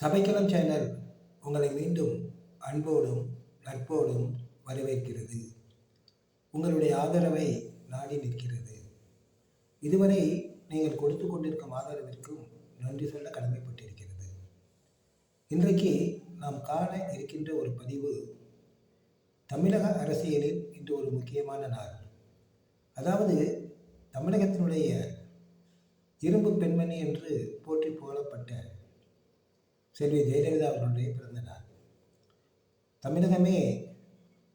சபைக்கலம் channel உங்களை மீண்டும் அன்போடும் நட்போடும் வரவேற்கிறது. உங்களுடைய ஆதரவை நாடி நிற்கிறது. இதுவரை நீங்கள் கொடுத்து கொண்டிருக்கும் ஆதரவிற்கும் நன்றி சொல்ல கடமைப்பட்டிருக்கிறது. இன்றைக்கு நாம் காண இருக்கின்ற ஒரு பதிவு தமிழக அரசியலில் இன்று ஒரு முக்கியமான நாள். அதாவது தமிழகத்தினுடைய இரும்பு பெண்மணி என்று போற்றி புகழப்பட்ட செல்வி ஜெயலலிதா அவர்களுடைய பிறந்த நாள். தமிழகமே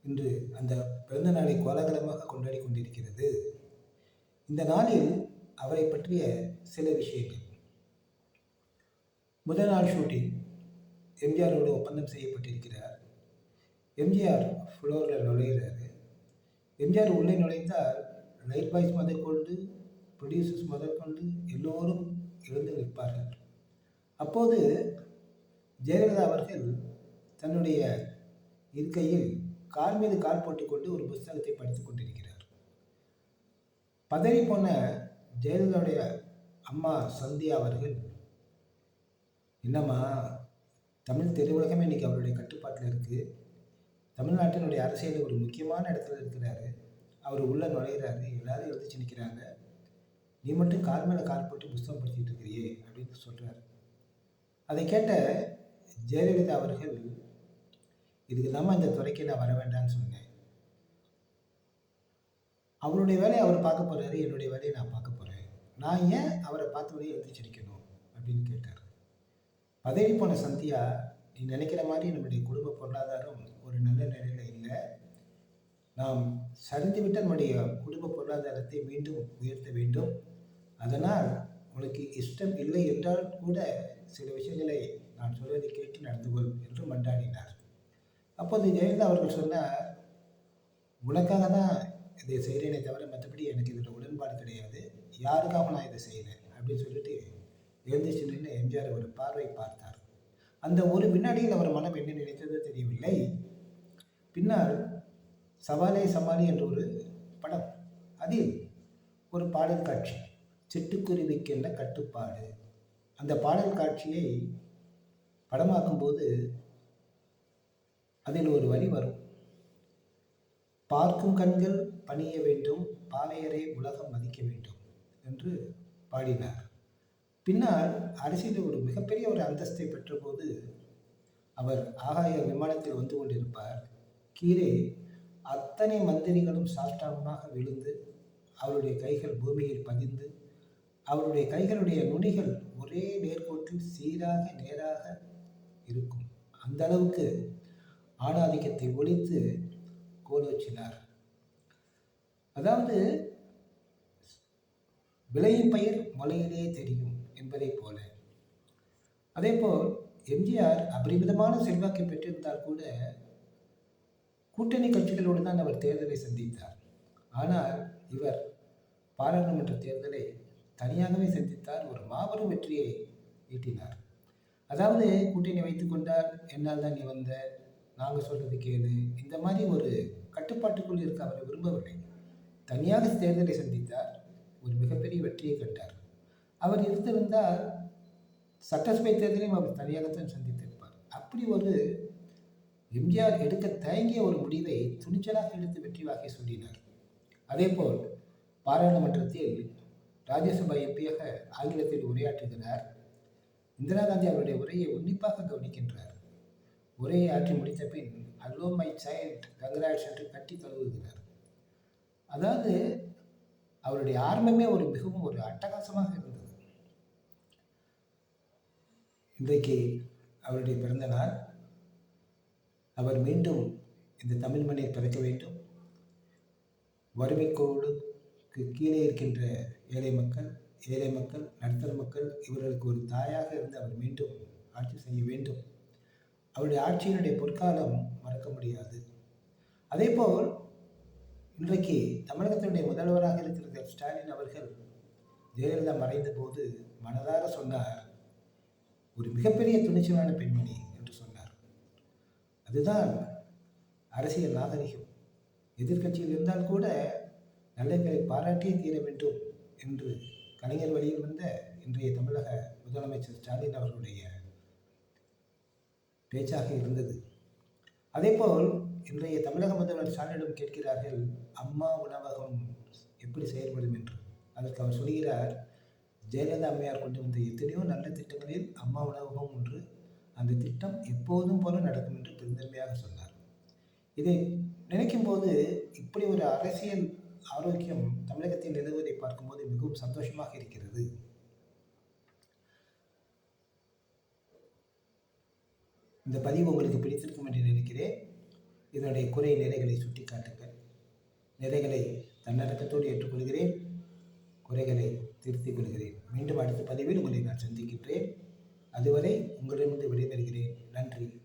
இன்று அந்த பிறந்த நாளை கோலாகலமாக கொண்டாடி கொண்டிருக்கிறது. இந்த நாளில் அவரை பற்றிய சில விஷயங்கள். முதல் நாள் ஷூட்டிங் எம்ஜிஆரோடு ஒப்பந்தம் செய்யப்பட்டிருக்கிறார். எம்ஜிஆர் ஃப்ளோரில் நுழையிறாரு. எம்ஜிஆர் உள்ளே நுழைந்தால் லைட் பாய்ஸ் முதற்கொண்டு ப்ரொடியூசர்ஸ் முதற்கொண்டு எல்லோரும் எழுந்து நிற்பார்கள். அப்போது ஜெயலலிதா அவர்கள் தன்னுடைய இருக்கையில் கால் மீது கால் போட்டுக்கொண்டு ஒரு புஸ்தகத்தை படித்துக் கொண்டிருக்கிறார். பதறி போன ஜெயலலிதாவுடைய அம்மா சந்தியா அவர்கள் என்னம்மா தமிழ் திரையுலகமே இன்னைக்கு அவருடைய கட்டுப்பாட்டில் இருக்குது தமிழ்நாட்டினுடைய அரசியல் ஒரு முக்கியமான இடத்துல இருக்கிறாரு. அவர் உள்ளே நுழையிறாரு. எல்லாரும் எழுதிச்சு நிற்கிறாங்க நீ மட்டும் கால் மேலே கால் போட்டு புஸ்தகம் படிச்சுட்டு இருக்கிறியே அப்படின்னு சொல்கிறார் அதை கேட்ட ஜெயலலிதா அவர்கள் இதுக்கு தான் இந்த துறைக்கு நான் வர வேண்டாம்னு சொன்னேன். அவருடைய வேலையை அவர் பார்க்க போகிறாரு என்னுடைய வேலையை நான் பார்க்க போகிறேன் நான் ஏன் அவரை பார்த்தவரையே எழுந்திரிச்சிருக்கணும் அப்படின்னு கேட்டார். பதவி போன சந்தியா நீ நினைக்கிற மாதிரி நம்முடைய குடும்ப பொருளாதாரம் ஒரு நல்ல நிலையில் இல்லை. நாம் சரிந்துவிட்ட நம்முடைய குடும்ப பொருளாதாரத்தை மீண்டும் உயர்த்த வேண்டும். அதனால் உனக்கு இஷ்டம் இல்லை என்றால் கூட சில விஷயங்களை நான் சொல்வதை கேட்டு நடந்து கொள் என்று மன்றாடினார். அப்போது ஜெயலலிதா அவர்கள் சொன்னார் உனக்காக தான் இதை செய்கிறேனே தவிர மற்றபடி எனக்கு இதில் உடன்பாடு கிடையாது. யாருக்காக நான் இதை செய்கிறேன் அப்படின்னு சொல்லிட்டு எழுந்திரிச்சு நின்று எம்ஜிஆர் ஒரு பார்வை பார்த்தார். அந்த ஒரு வினாடியில் அவர் மனம் என்ன நினைத்ததோ தெரியவில்லை. பின்னால் சவாலே சமாளி என்ற ஒரு படம் அதில் ஒரு பாடல் காட்சி. சிட்டுக்குருவிக்கென்ற கட்டுப்பாடு. அந்த பாடல் காட்சியை படமாக்கும்போது அதில் ஒரு வரி வரும். பார்க்கும் கண்கள் பணிய வேண்டும் பாவையரை உலகம் மதிக்க வேண்டும் என்று பாடினார். பின்னால் அரசியலில் ஒரு மிகப்பெரிய ஒரு அந்தஸ்தை பெற்றபோது அவர் ஆகாய விமானத்தில் வந்து கொண்டிருப்பார். கீழே அத்தனை மந்திரிகளும் சாஷ்டாங்கமாக விழுந்து அவருடைய கைகள் பூமியில் பதிந்து அவருடைய கைகளுடைய நுனிகள் ஒரே நேர்கோட்டில் சீராக நேராக இருக்கும். அந்த அளவுக்கு ஆணாதிக்கத்தை ஒழித்து கோலோச்சினார். அதாவது விளையும் பயிர் முளையிலே தெரியும் என்பதைப் போல. அதேபோல் எம்ஜிஆர் அபரிமிதமான செல்வாக்கை பெற்றிருந்தால் கூட கூட்டணி கட்சிகளோடு தான் அவர் தேர்தலை சந்தித்தார். ஆனால் இவர் பாராளுமன்ற தேர்தலை தனியாகவே சந்தித்தார் ஒரு மாபெரும் வெற்றியை ஈட்டினார். அதாவது கூட்டணி வைத்து கொண்டால் என்னால் தான் நீ வந்த நாங்கள் சொல்கிறது கேளு இந்த மாதிரி ஒரு கட்டுப்பாட்டுக்குள் இருக்க அவரை விரும்பவில்லை. தனியாக தேர்தலை சந்தித்தார் ஒரு மிகப்பெரிய வெற்றியை கண்டார். அவர் இருந்திருந்தால் சட்டசபை தேர்தலையும் அவர் தனியாகத்தான் சந்தித்திருப்பார். அப்படி ஒரு எம்ஜிஆர் எடுக்க தயங்கிய ஒரு முடிவை துணிச்சலாக எடுத்து வெற்றி வாக்கி சொல்லினார். அதேபோல் பாராளுமன்றத்தில் ராஜ்யசபா எம்பியாக ஆங்கிலத்தில் உரையாற்றுகிறார். இந்திரா காந்தி அவருடைய உரையை உன்னிப்பாக கவனிக்கின்றார். உரையை ஆற்றி முடித்த பின் ஹலோ மை சைல்ட் கங்கராட்ஸ் என்று கட்டி தழுவுகிறார் அதாவது அவருடைய ஆரம்பமே ஒரு மிகவும் ஒரு அட்டகாசமாக இருந்தது. இன்றைக்கு அவருடைய பிறந்தநாள் அவர் மீண்டும் இந்த தமிழ் மண்ணை பிறக்க வேண்டும். வறுமை கீழே இருக்கின்ற ஏழை மக்கள் ஏழை மக்கள் நடுத்தர மக்கள் இவர்களுக்கு ஒரு தாயாக இருந்து அவர் மீண்டும் ஆட்சி செய்ய வேண்டும். அவருடைய ஆட்சியினுடைய பொற்காலம் மறக்க முடியாது. அதேபோல் இன்றைக்கு தமிழகத்தினுடைய முதல்வராக இருக்கிற ஸ்டாலின் அவர்கள் ஜெயலலிதா மறைந்த போது மனதார சொன்னார் ஒரு மிகப்பெரிய துணிச்சலான பெண்மணி என்று சொன்னார். அதுதான் அரசியல் நாகரிகம். எதிர்க்கட்சியில் இருந்தால் கூட நல்லங்களை பாராட்டியே தீர வேண்டும் என்று கலைஞர் வழியில் வந்த இன்றைய தமிழக முதலமைச்சர் ஸ்டாலின் அவர்களுடைய பேச்சாக இருந்தது. அதேபோல் இன்றைய தமிழக முதல்வர் ஸ்டாலினிடம் கேட்கிறார்கள் அம்மா உணவகம் எப்படி செயல்படும்? என்று. அதற்கு அவர் சொல்கிறார் ஜெயலலிதா அம்மையார் கொண்டு வந்த எத்தனையோ நல்ல திட்டங்களில் அம்மா உணவகம் ஒன்று அந்த திட்டம் எப்போதும் போல நடக்கும் என்று பெருந்தன்மையாக சொன்னார். இதை நினைக்கும் போது இப்படி ஒரு அரசியல் ஆரோக்கியம் தமிழகத்தில் நிலவுவதை பார்க்கும்போது மிகவும் சந்தோஷமாக இருக்கிறது. இந்த பதிவு உங்களுக்கு பிடித்திருக்கும் என்று நினைக்கிறேன். இதனுடைய குறை நிறைகளை சுட்டிக்காட்டுங்கள். நிறைகளை தன்னடக்கத்தோடு ஏற்றுக்கொள்கிறேன். குறைகளை திருத்திக் கொள்கிறேன். மீண்டும் அடுத்த பதிவில் உங்களை நான் சந்திக்கின்றேன். அதுவரை உங்களிடமிருந்து விடைபெறுகிறேன். நன்றி.